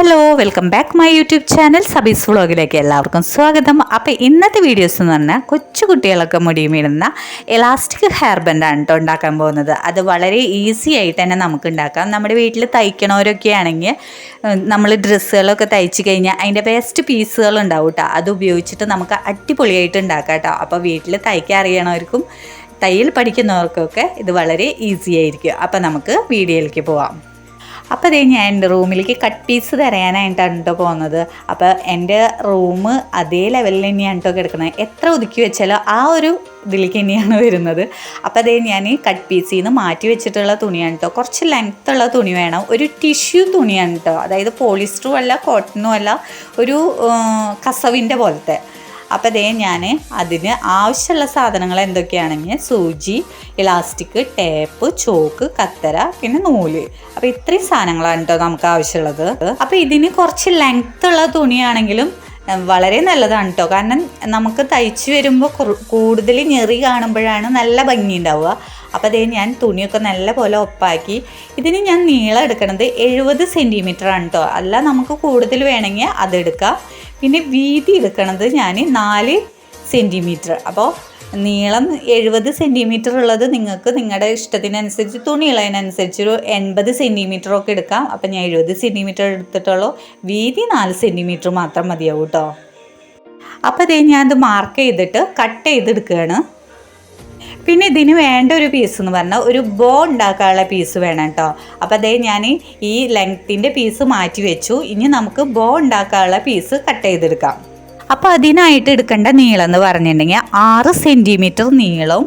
Hello welcome back my YouTube channel Sabees വ്ളോഗിലേക്ക് എല്ലാവർക്കും സ്വാഗതം. അപ്പോൾ ഇന്നത്തെ വീഡിയോസ് എന്ന് പറഞ്ഞാൽ കൊച്ചു കുട്ടികളൊക്കെ മുടിയുമിടുന്ന എലാസ്റ്റിക് ഹെയർ ബൻഡാണ് കേട്ടോ ഉണ്ടാക്കാൻ പോകുന്നത്. അത് വളരെ ഈസി ആയിട്ട് തന്നെ നമുക്ക് ഉണ്ടാക്കാം. നമ്മുടെ വീട്ടിൽ തയ്ക്കണവരൊക്കെ ആണെങ്കിൽ നമ്മൾ ഡ്രസ്സുകളൊക്കെ തയ്ച്ച് കഴിഞ്ഞാൽ അതിന്റെ ബെസ്റ്റ് പീസുകൾ ഉണ്ടാവും കേട്ടോ അത് ഉപയോഗിച്ചിട്ട് നമുക്ക് അടിപൊളിയായിട്ട് ഉണ്ടാക്കാം കേട്ടോ അപ്പോൾ വീട്ടിൽ തയ്ക്കാൻ അറിയണവർക്കും തയ്യൽ പഠിക്കുന്നവർക്കൊക്കെ ഇത് വളരെ ഈസി ആയിരിക്കും. അപ്പോൾ നമുക്ക് വീഡിയോയിലേക്ക് പോവാം. അപ്പോൾ അതേ ഞാൻ എന്റെ റൂമിലേക്ക് കട്ട് പീസ് തരാനായിട്ടാണ് കേട്ടോ പോകുന്നത് അപ്പോൾ എന്റെ റൂം അതേ ലെവലിൽ തന്നെയാണ് കേട്ടോ കിടക്കുന്നത്. എത്ര ഒതുക്കി വെച്ചാലോ ആ ഒരു ഇതിലേക്ക് തന്നെയാണ് വരുന്നത്. അപ്പോൾ അതേ ഞാൻ കട്ട് പീസിൽ നിന്ന് മാറ്റി വെച്ചിട്ടുള്ള തുണിയാണ് കേട്ടോ കുറച്ച് ലെങ്ത് ഉള്ള തുണി വേണം. ഒരു ടിഷ്യൂ തുണിയാണ് കേട്ടോ അതായത് പോളിസ്റ്ററും അല്ല കോട്ടനും അല്ല ഒരു കസവിന്റെ പോലത്തെ. അപ്പോൾ ദേ ഞാൻ അതിന് ആവശ്യമുള്ള സാധനങ്ങൾ എന്തൊക്കെയാണെങ്കിൽ സൂചി ഇലാസ്റ്റിക് ടേപ്പ് ചോക്ക് കത്തര പിന്നെ നൂൽ. അപ്പോൾ ഇത്രയും സാധനങ്ങളാണ് കേട്ടോ നമുക്ക് ആവശ്യമുള്ളത്. അപ്പോൾ ഇതിന് കുറച്ച് ലെങ്ത് ഉള്ള തുണിയാണെങ്കിലും വളരെ നല്ലതാണ് കേട്ടോ കാരണം നമുക്ക് തയ്ച്ച് വരുമ്പോൾ കൂടുതൽ ഞെറി കാണുമ്പോഴാണ് നല്ല ഭംഗി ഉണ്ടാവുക. അപ്പോൾ അതേ ഞാൻ തുണിയൊക്കെ നല്ല പോലെ ഒപ്പാക്കി. ഇതിന് ഞാൻ നീളം എടുക്കണത് എഴുപത് സെന്റിമീറ്റർ ആണ് കേട്ടോ അല്ല നമുക്ക് കൂടുതൽ വേണമെങ്കിൽ അതെടുക്കാം പിന്നെ വീതി എടുക്കണത് ഞാൻ നാല് സെന്റിമീറ്റർ അപ്പോൾ നീളം എഴുപത് സെന്റിമീറ്റർ ഉള്ളത് നിങ്ങൾക്ക് നിങ്ങളുടെ ഇഷ്ടത്തിനനുസരിച്ച് തുണിയുള്ളതിനനുസരിച്ച് ഒരു എൺപത് സെന്റിമീറ്റർ ഒക്കെ എടുക്കാം. അപ്പം ഞാൻ എഴുപത് സെന്റിമീറ്റർ എടുത്തിട്ടുള്ളൂ. വീതി നാല് സെന്റിമീറ്റർ മാത്രം മതിയാവും കേട്ടോ അപ്പോൾ അതേ ഞാൻ അത് മാർക്ക് ചെയ്തിട്ട് കട്ട് ചെയ്തെടുക്കുകയാണ്. പിന്നെ ഇതിന് വേണ്ട ഒരു പീസ് എന്ന് പറഞ്ഞാൽ ഒരു ബോ ഉണ്ടാക്കാനുള്ള പീസ് വേണം കേട്ടോ അപ്പോൾ അതേ ഞാൻ ഈ ലെങ്ത്തിന്റെ പീസ് മാറ്റി വെച്ചു. ഇനി നമുക്ക് ബോ ഉണ്ടാക്കാനുള്ള പീസ് കട്ട് ചെയ്തെടുക്കാം. അപ്പോൾ അതിനായിട്ട് എടുക്കേണ്ട നീളം എന്ന് പറഞ്ഞിട്ടുണ്ടെങ്കിൽ ആറ് സെന്റിമീറ്റർ നീളവും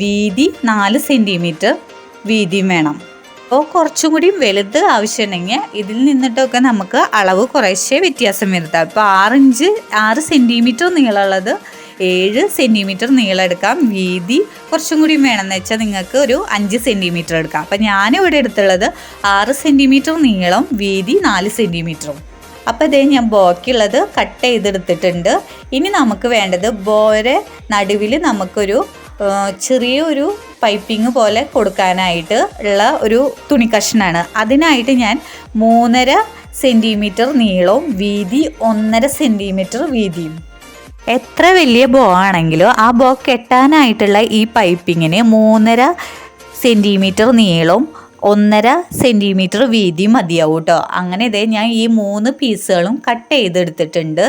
വീതി നാല് സെന്റിമീറ്റർ വീതിയും വേണം. അപ്പോൾ കുറച്ചും കൂടി വലുത് ആവശ്യമുണ്ടെങ്കിൽ ഇതിൽ നിന്നിട്ടൊക്കെ നമുക്ക് അളവ് കുറേശ്ശേ വ്യത്യാസം വരുത്താം. ഇപ്പോൾ ആറിഞ്ച് ആറ് സെന്റിമീറ്റർ നീളമുള്ളത് ഏഴ് സെന്റിമീറ്റർ നീളം എടുക്കാം. വീതി കുറച്ചും കൂടി വേണമെന്ന് വെച്ചാൽ നിങ്ങൾക്ക് ഒരു അഞ്ച് സെന്റിമീറ്റർ എടുക്കാം. അപ്പം ഞാനിവിടെ എടുത്തുള്ളത് ആറ് സെന്റിമീറ്റർ നീളം വീതി നാല് സെന്റിമീറ്ററും അപ്പോൾ ഇതേ ഞാൻ ബോക്കിയുള്ളത് കട്ട് ചെയ്തെടുത്തിട്ടുണ്ട്. ഇനി നമുക്ക് വേണ്ടത് ബോരെ നടുവിൽ നമുക്കൊരു ചെറിയൊരു പൈപ്പിംഗ് പോലെ കൊടുക്കാനായിട്ട് ഉള്ള ഒരു തുണി കഷ്ണാണ്. അതിനായിട്ട് ഞാൻ മൂന്നര സെന്റിമീറ്റർ നീളവും വീതി ഒന്നര സെന്റിമീറ്റർ വീതിയും. എത്ര വലിയ ബോ ആണെങ്കിലും ആ ബോ കെട്ടാനായിട്ടുള്ള ഈ പൈപ്പിങ്ങിന് മൂന്നര സെന്റിമീറ്റർ നീളവും ഒന്നര സെന്റിമീറ്റർ വീതി മതിയാവും കേട്ടോ അങ്ങനെ ഇതേ ഞാൻ ഈ മൂന്ന് പീസുകളും കട്ട് ചെയ്തെടുത്തിട്ടുണ്ട്.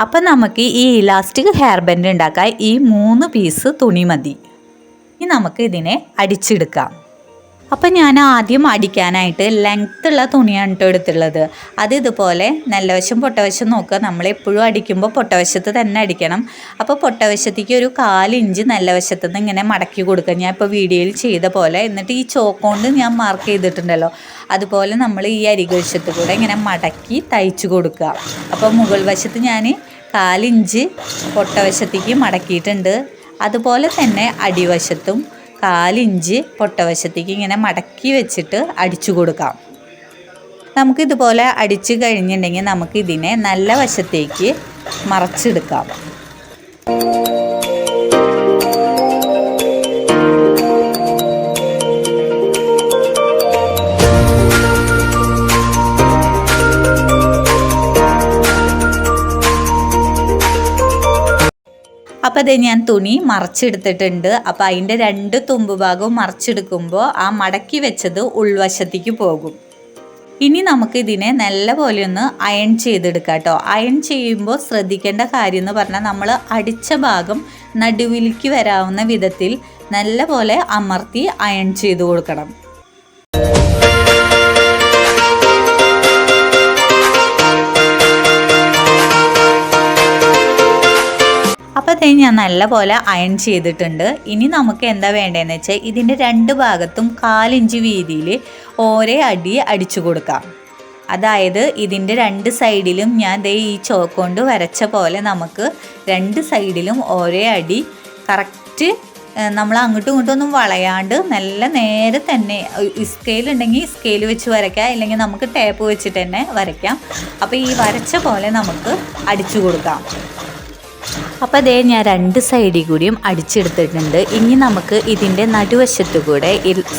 അപ്പം നമുക്ക് ഈ ഇലാസ്റ്റിക് ഹെയർ ബാൻഡ് ഉണ്ടാക്കാൻ ഈ മൂന്ന് പീസ് തുണി മതി. ഇനി നമുക്ക് ഇതിനെ അടിച്ചെടുക്കാം. അപ്പം ഞാൻ ആദ്യം അടിക്കാനായിട്ട് ലെങ്ത് ഉള്ള തുണിയാണ് കേട്ടോ എടുത്തുള്ളത് അത് ഇതുപോലെ നല്ല വശം പൊട്ടവശം നോക്കുക. നമ്മൾ എപ്പോഴും അടിക്കുമ്പോൾ പൊട്ടവശത്ത് തന്നെ അടിക്കണം. അപ്പോൾ പൊട്ടവശത്തേക്ക് ഒരു കാലിഞ്ച് നല്ല വശത്ത് നിന്ന് ഇങ്ങനെ മടക്കി കൊടുക്കുക. ഞാൻ ഇപ്പോൾ വീഡിയോയിൽ ചെയ്ത പോലെ എന്നിട്ട് ഈ ചോക്കോണ്ട് ഞാൻ മാർക്ക് ചെയ്തിട്ടുണ്ടല്ലോ. അതുപോലെ നമ്മൾ ഈ അരികവശത്ത് കൂടെ ഇങ്ങനെ മടക്കി തയ്ച്ചു കൊടുക്കുക. അപ്പോൾ മുകൾ വശത്ത് ഞാൻ കാലിഞ്ച് പൊട്ടവശത്തേക്ക് മടക്കിയിട്ടുണ്ട്. അതുപോലെ തന്നെ അടിവശത്തും കാലിഞ്ച് പൊട്ടവശത്തേക്ക് ഇങ്ങനെ മടക്കി വെച്ചിട്ട് അടിച്ചു കൊടുക്കാം. നമുക്കിതുപോലെ അടിച്ചു കഴിഞ്ഞിട്ടുണ്ടെങ്കിൽ നമുക്കിതിനെ നല്ല വശത്തേക്ക് മറച്ചെടുക്കാം. അപ്പോൾ അത് ഞാൻ തുണി മറച്ചെടുത്തിട്ടുണ്ട്. അപ്പോൾ അതിന്റെ രണ്ട് തുമ്പ് ഭാഗവും മറച്ചെടുക്കുമ്പോൾ ആ മടക്കി വെച്ചത് ഉൾവശത്തേക്ക് പോകും. ഇനി നമുക്ക് ഇതിനെ നല്ലപോലെ ഒന്ന് അയൺ ചെയ്തെടുക്കാം കേട്ടോ അയൺ ചെയ്യുമ്പോൾ ശ്രദ്ധിക്കേണ്ട കാര്യം എന്ന് പറഞ്ഞാൽ നമ്മൾ അടിച്ച ഭാഗം നടുവിലേക്ക് വരാവുന്ന വിധത്തിൽ നല്ലപോലെ അമർത്തി അയൺ ചെയ്ത് കൊടുക്കണം. അപ്പോൾ ഞാൻ നല്ലപോലെ അയൺ ചെയ്തിട്ടുണ്ട്. ഇനി നമുക്ക് എന്താ വേണ്ടതെന്ന് വെച്ചാൽ ഇതിന്റെ രണ്ട് ഭാഗത്തും കാലിഞ്ച് വീതിയിൽ ഓരോ അടി അടിച്ചു കൊടുക്കാം. അതായത് ഇതിന്റെ രണ്ട് സൈഡിലും ഞാൻ ദേ ഈ ചോക്ക് കൊണ്ട് വരച്ച പോലെ നമുക്ക് രണ്ട് സൈഡിലും ഓരോ അടി കറക്റ്റ് നമ്മൾ അങ്ങോട്ടും ഇങ്ങോട്ടും ഒന്നും വളയാണ്ട് നല്ല നേരെ തന്നെ സ്കെയിൽ ഉണ്ടെങ്കിൽ സ്കെയിൽ വെച്ച് വരയ്ക്കാം. ഇല്ലെങ്കിൽ നമുക്ക് ടേപ്പ് വെച്ചിട്ട് തന്നെ വരയ്ക്കാം. അപ്പോൾ ഈ വരച്ച പോലെ നമുക്ക് അടിച്ചു കൊടുക്കാം. അപ്പോൾ അതേ ഞാൻ രണ്ട് സൈഡിൽ കൂടിയും അടിച്ചെടുത്തിട്ടുണ്ട്. ഇനി നമുക്ക് ഇതിന്റെ നടുവശത്തു കൂടെ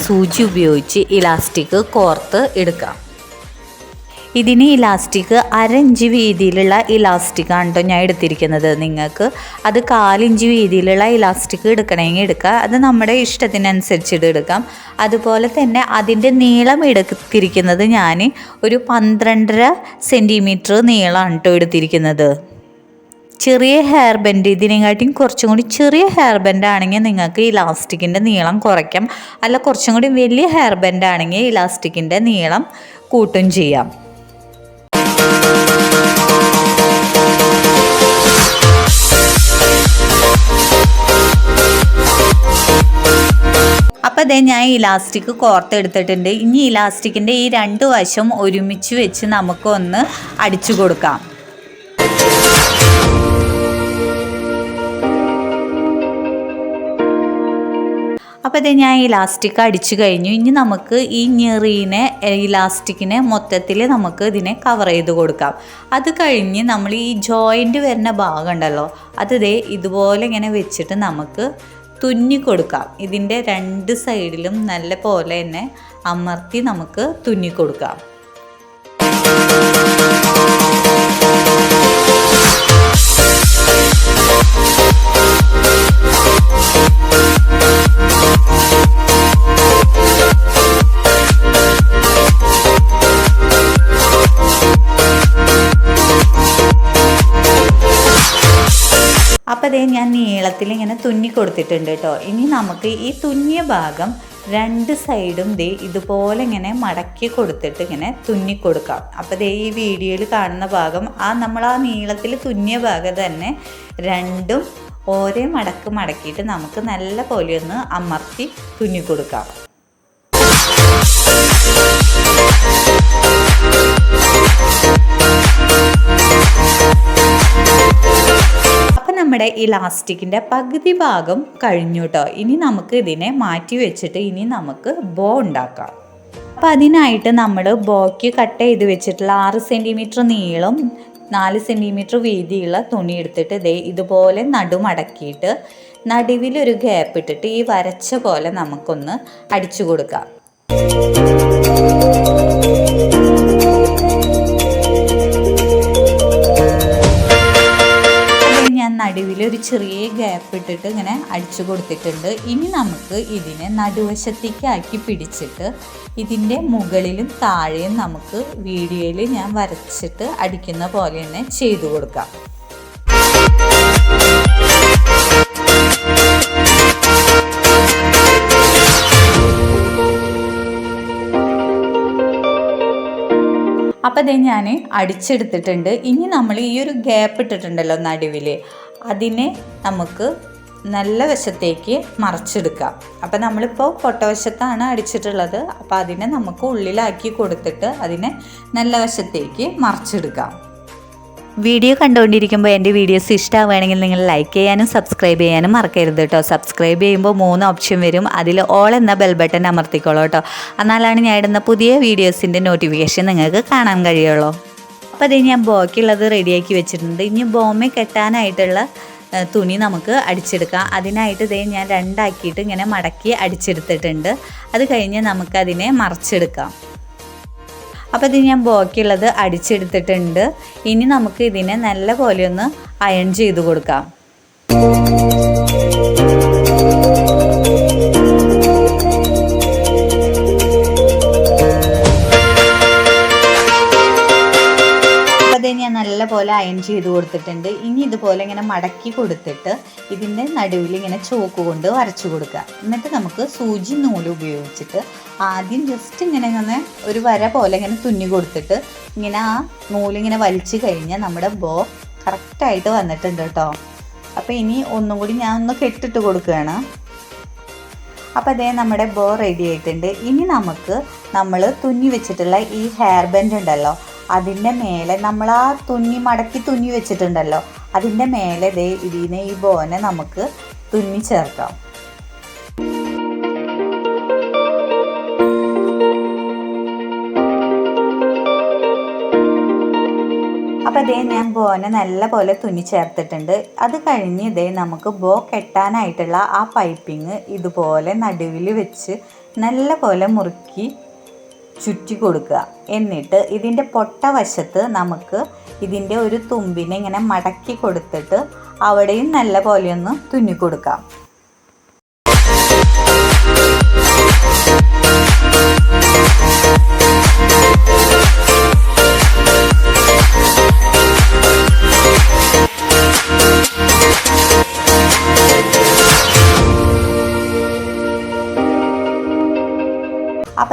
സൂചി ഉപയോഗിച്ച് ഇലാസ്റ്റിക് കോർത്ത് എടുക്കാം. ഇതിന് ഇലാസ്റ്റിക് അരഞ്ച് വീതിയിലുള്ള ഇലാസ്റ്റിക്കാണ് കേട്ടോ ഞാൻ എടുത്തിരിക്കുന്നത്. നിങ്ങൾക്ക് അത് കാലിഞ്ച് വീതിയിലുള്ള ഇലാസ്റ്റിക് എടുക്കണമെങ്കിൽ എടുക്കുക അത് നമ്മുടെ ഇഷ്ടത്തിനനുസരിച്ചിട്ട് എടുക്കാം. അതുപോലെ തന്നെ അതിന്റെ നീളം എടുത്തിരിക്കുന്നത് ഞാൻ ഒരു പന്ത്രണ്ടര സെന്റിമീറ്റർ നീളമാണ് കേട്ടോ എടുത്തിരിക്കുന്നത്. ചെറിയ ഹെയർ ബെൻഡ് ഇതിനെക്കാട്ടിയും കുറച്ചും കൂടി ചെറിയ ഹെയർ ബെൻഡ് ആണെങ്കിൽ നിങ്ങൾക്ക് ഇലാസ്റ്റിക്കിന്റെ നീളം കുറയ്ക്കാം. അല്ല കുറച്ചും കൂടി വലിയ ഹെയർ ബെൻഡ് ആണെങ്കിൽ ഇലാസ്റ്റിക്കിന്റെ നീളം കൂട്ടും ചെയ്യാം. അപ്പോൾ അതേ ഞാൻ ഇലാസ്റ്റിക് കോർത്തെടുത്തിട്ടുണ്ട് ഇനി ഇലാസ്റ്റിക്കിന്റെ ഈ രണ്ട് വശം ഒരുമിച്ച് വെച്ച് നമുക്കൊന്ന് അടിച്ചു കൊടുക്കാം. അപ്പോൾ ഇത് ഞാൻ ഇലാസ്റ്റിക് അടിച്ചു കഴിഞ്ഞു. ഇനി നമുക്ക് ഈ ഞെറീനെ ഇലാസ്റ്റിക്കിനെ മൊത്തത്തിൽ നമുക്ക് ഇതിനെ കവർ ചെയ്ത് കൊടുക്കാം. അത് കഴിഞ്ഞ് നമ്മൾ ഈ ജോയിന്റ് വരുന്ന ഭാഗം ഉണ്ടല്ലോ അത് ദേ ഇതുപോലെ ഇങ്ങനെ വെച്ചിട്ട് നമുക്ക് തുന്നി കൊടുക്കാം. ഇതിന്റെ രണ്ട് സൈഡിലും നല്ല പോലെ തന്നെ അമർത്തി നമുക്ക് തുന്നി കൊടുക്കാം. അപ്പോൾ നീളത്തിൽ ഇങ്ങനെ തുന്നി കൊടുത്തിട്ടുണ്ട് കേട്ടോ ഇനി നമുക്ക് ഈ തുന്നിയ ഭാഗം രണ്ട് സൈഡും ദേ ഇതുപോലെ ഇങ്ങനെ മടക്കി കൊടുത്തിട്ട് ഇങ്ങനെ തുന്നി കൊടുക്കാം. അപ്പോൾ ദേ ഈ വീഡിയോയിൽ കാണുന്ന ഭാഗം ആ നമ്മൾ ആ നീളത്തിൽ തുന്നിയ ഭാഗം തന്നെ രണ്ടും ഓരേ മടക്ക് മടക്കിയിട്ട് നമുക്ക് നല്ല പോലെ ഒന്ന് അമർത്തി തുന്നി കൊടുക്കാം. അപ്പം നമ്മുടെ ഇലാസ്റ്റിക്കിന്റെ പകുതി ഭാഗം കഴിഞ്ഞു കേട്ടോ ഇനി നമുക്ക് ഇതിനെ മാറ്റി വെച്ചിട്ട് ഇനി നമുക്ക് ബോ ഉണ്ടാക്കാം. അപ്പം അതിനായിട്ട് നമ്മൾ ബോയ്ക്ക് കട്ട് ചെയ്ത് വെച്ചിട്ടുള്ള ആറ് സെന്റിമീറ്റർ നീളം നാല് സെന്റിമീറ്റർ വീതിയുള്ള തുണി എടുത്തിട്ട് ഇതേ ഇതുപോലെ നടുമടക്കിയിട്ട് നടുവിലൊരു ഗ്യാപ്പ് ഇട്ടിട്ട് ഈ വരച്ച പോലെ നമുക്കൊന്ന് അടിച്ചു കൊടുക്കാം. ചെറിയ ഗ്യാപ്പ് ഇട്ടിട്ട് ഇങ്ങനെ അടിച്ചു കൊടുത്തിട്ടുണ്ട്. ഇനി നമുക്ക് ഇതിനെ നടുവശത്തേക്കാക്കി പിടിച്ചിട്ട് ഇതിന്റെ മുകളിലും താഴെയും നമുക്ക് വീഡിയോയിൽ ഞാൻ വരച്ചിട്ട് അടിക്കുന്ന പോലെ തന്നെ ചെയ്തു കൊടുക്കാം. അപ്പോൾ അതേ ഞാൻ അടിച്ചെടുത്തിട്ടുണ്ട്. ഇനി നമ്മൾ ഈ ഒരു ഗ്യാപ്പ് ഇട്ടിട്ടുണ്ടല്ലോ നടുവിൽ അതിനെ നമുക്ക് നല്ല വശത്തേക്ക് മറിച്ചെടുക്കാം. അപ്പോൾ നമ്മളിപ്പോൾ പൊട്ടവശത്താണ് അടിച്ചിട്ടുള്ളത്. അപ്പോൾ അതിനെ നമുക്ക് ഉള്ളിലാക്കി കൊടുത്തിട്ട് അതിനെ നല്ല വശത്തേക്ക് മറിച്ചെടുക്കാം. വീഡിയോ കണ്ടുകൊണ്ടിരിക്കുമ്പോൾ എന്റെ വീഡിയോസ് ഇഷ്ടമാവുകയാണെങ്കിൽ നിങ്ങൾ ലൈക്ക് ചെയ്യാനും സബ്സ്ക്രൈബ് ചെയ്യാനും മറക്കരുത് കേട്ടോ സബ്സ്ക്രൈബ് ചെയ്യുമ്പോൾ മൂന്ന് ഓപ്ഷൻ വരും. അതിൽ ഓൾ എന്ന ബെൽ ബട്ടൺ അമർത്തിക്കോളൂ കേട്ടോ എന്നാലാണ് ഞാൻ ഇടുന്ന പുതിയ വീഡിയോസിന്റെ നോട്ടിഫിക്കേഷൻ നിങ്ങൾക്ക് കാണാൻ കഴിയുള്ളൂ. അപ്പോൾ അത് ഞാൻ ബോക്കിയുള്ളത് റെഡിയാക്കി വെച്ചിട്ടുണ്ട്. ഇനി ബോമെ കെട്ടാനായിട്ടുള്ള തുണി നമുക്ക് അടിച്ചെടുക്കാം. അതിനായിട്ട് ഇതേ ഞാൻ രണ്ടാക്കിയിട്ട് ഇങ്ങനെ മടക്കി അടിച്ചെടുത്തിട്ടുണ്ട്. അത് കഴിഞ്ഞ് നമുക്കതിനെ മറിച്ചെടുക്കാം. അപ്പോൾ ഇത് ഞാൻ ബോക്കിയുള്ളത് അടിച്ചെടുത്തിട്ടുണ്ട്. ഇനി നമുക്ക് ഇതിനെ നല്ല പോലെ ഒന്ന് അയൺ ചെയ്ത് കൊടുക്കാം. അയൺ ചെയ്ത് കൊടുത്തിട്ടുണ്ട്. ഇനി ഇതുപോലെ ഇങ്ങനെ മടക്കി കൊടുത്തിട്ട് ഇതിന്റെ നടുവിൽ ഇങ്ങനെ ചോക്ക് കൊണ്ട് വരച്ചു കൊടുക്കുക. എന്നിട്ട് നമുക്ക് സൂചി നൂൽ ഉപയോഗിച്ചിട്ട് ആദ്യം ജസ്റ്റ് ഇങ്ങനെ ഇങ്ങനെ ഒരു വര പോലെ ഇങ്ങനെ തുന്നി കൊടുത്തിട്ട് ഇങ്ങനെ ആ നൂലിങ്ങനെ വലിച്ചു കഴിഞ്ഞാൽ നമ്മുടെ ബോ കറക്റ്റായിട്ട് വന്നിട്ടുണ്ട് കേട്ടോ. അപ്പോൾ ഇനി ഒന്നും കൂടി ഞാൻ ഒന്ന് കെട്ടിട്ട് കൊടുക്കുകയാണ്. അപ്പോൾ അതേ നമ്മുടെ ബോ റെഡി ആയിട്ടുണ്ട്. ഇനി നമുക്ക് നമ്മൾ തുന്നി വെച്ചിട്ടുള്ള ഈ ഹെയർ ബെൻഡ് ഉണ്ടല്ലോ അതിന്റെ മേലെ നമ്മൾ ആ തുന്നി മടക്കി തുന്നി വെച്ചിട്ടുണ്ടല്ലോ. അതിന്റെ മേലെ ദേ ഇതിനെ ഈ ബോനെ നമുക്ക് തുന്നി ചേർക്കാം. അപ്പോൾ ഇതേ ഞാൻ ബോനെ നല്ല പോലെ തുന്നി ചേർത്തിട്ടുണ്ട്. അത് കഴിഞ്ഞ് ഇതേ നമുക്ക് ബോ കെട്ടാനായിട്ടുള്ള ആ പൈപ്പിങ് ഇതുപോലെ നടുവിൽ വെച്ച് നല്ല പോലെ മുറുക്കി ചുറ്റി കൊടുക്കുക. എന്നിട്ട് ഇതിന്റെ പൊട്ട വശത്ത് നമുക്ക് ഇതിന്റെ ഒരു തുമ്പിനെ ഇങ്ങനെ മടക്കി കൊടുത്തിട്ട് അവിടെയും നല്ല പോലെ ഒന്ന് തുന്നി കൊടുക്കാം.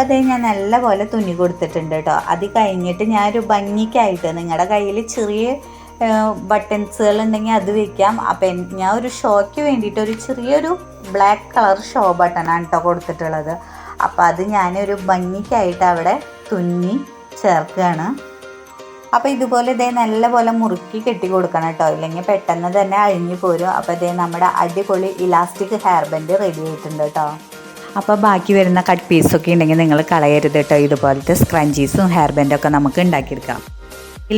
അതേ ഞാൻ നല്ലപോലെ തുന്നി കൊടുത്തിട്ടുണ്ട് കേട്ടോ. അത് കഴിഞ്ഞിട്ട് ഞാനൊരു ഭംഗിക്കായിട്ട് നിങ്ങളുടെ കയ്യിൽ ചെറിയ ബട്ടൺസുകൾ ഉണ്ടെങ്കിൽ അത് വെക്കാം. അപ്പം ഞാൻ ഒരു ഷോയ്ക്ക് വേണ്ടിയിട്ട് ഒരു ചെറിയൊരു ബ്ലാക്ക് കളർ ഷോ ബട്ടണാണ് കേട്ടോ കൊടുത്തിട്ടുള്ളത്. അപ്പോൾ അത് ഞാനൊരു ഭംഗിക്കായിട്ട് അവിടെ തുന്നി ചേർക്കുകയാണ് അപ്പോൾ ഇതുപോലെ ഇതേ നല്ലപോലെ മുറുക്കി കെട്ടി കൊടുക്കണം കേട്ടോ ഇല്ലെങ്കിൽ പെട്ടെന്ന് തന്നെ അഴിഞ്ഞു പോരും. അപ്പോൾ ഇതേ നമ്മുടെ അടിപൊളി ഇലാസ്റ്റിക് ഹെയർ ബാൻഡ് റെഡി ആയിട്ടുണ്ട് കേട്ടോ അപ്പോൾ ബാക്കി വരുന്ന കട്ട് പീസൊക്കെ ഉണ്ടെങ്കിൽ നിങ്ങൾ കളയരുത് കേട്ടോ ഇതുപോലത്തെ സ്ക്രഞ്ചീസും ഹെയർ ബാൻഡൊക്കെ നമുക്ക് ഉണ്ടാക്കിയെടുക്കാം.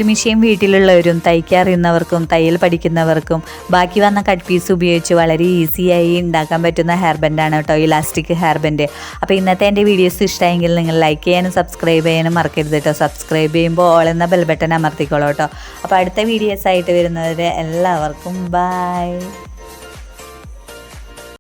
മെഷീൻ വീട്ടിലുള്ളവരും തയ്ക്കാറിയുന്നവർക്കും തയ്യൽ പഠിക്കുന്നവർക്കും ബാക്കി വന്ന കട്ട് പീസ് ഉപയോഗിച്ച് വളരെ ഈസിയായി ഉണ്ടാക്കാൻ പറ്റുന്ന ഹെയർ ബാൻഡാണ് കേട്ടോ ഇലാസ്റ്റിക് ഹെയർ ബാൻഡ് അപ്പോൾ ഇന്നത്തെ എന്റെ വീഡിയോസ് ഇഷ്ടമെങ്കിൽ നിങ്ങൾ ലൈക്ക് ചെയ്യാനും സബ്സ്ക്രൈബ് ചെയ്യാനും മറക്കരുത് കേട്ടോ സബ്സ്ക്രൈബ് ചെയ്യുമ്പോൾ ഓൾ എന്ന ബെൽ ബട്ടൺ അമർത്തിക്കോളൂ കേട്ടോ അപ്പോൾ അടുത്ത വീഡിയോസ് ആയിട്ട് വരുന്നവരെ എല്ലാവർക്കും ബൈ